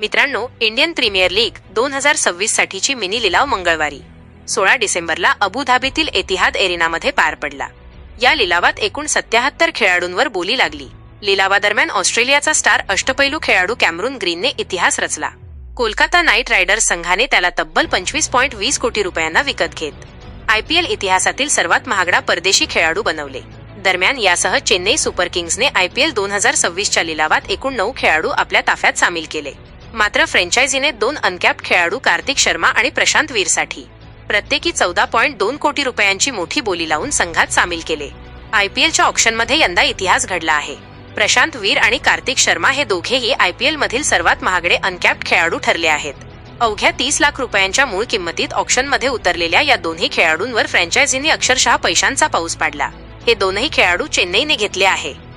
मित्रांनो Indian premier league दोन हजार सव्वीस साठीची मिनी लिलाव मंगळवारी. सोळा डिसेंबरला अबुधाबीतील एतिहाद एरिनामध्ये पार पडला. या लिलावात एकूण सत्याहत्तर खेळाडूंवर बोली लागली. लिलावादरम्यान ऑस्ट्रेलियाचा स्टार अष्टपैलू खेळाडू कॅमरून ग्रीनने इतिहास रचला. कोलकाता नाईट रायडर्स संघाने त्याला तब्बल पंचवीस पॉईंट वीस कोटी रुपयांना विकत घेत आयपीएल इतिहासातील सर्वात महागडा परदेशी खेळाडू बनवले. दरम्यान यासह चेन्नई सुपर किंग्सने आयपीएल दोन हजार सव्वीसच्या लिलावात एकूण नऊ खेळाडू आपल्या ताफ्यात सामील केले. मात्र फ्रँचायझीने दोन अनकॅप खेळाडू कार्तिक शर्मा आणि प्रशांत वीरसाठी प्रत्येकी चौदा पॉईंट दोन कोटी रुपयांची मोठी बोली लावून संघात सामील केले. आयपीएलच्या ऑप्शनमध्ये यंदा इतिहास घडला आहे. प्रशांत वीर आणि कार्तिक शर्मा हे दोघेही आयपीएल मधील सर्वात महागडे अनकॅप खेळाडू ठरले आहेत. अवघ्या तीस लाख रुपयांच्या मूळ किंमतीत ऑप्शनमध्ये उतरलेल्या या दोन्ही खेळाडूंवर फ्रँचायझीने अक्षरशः पैशांचा पाऊस पाडला. हे दोनही खेळाडू चेन्नईने घेतले आहे.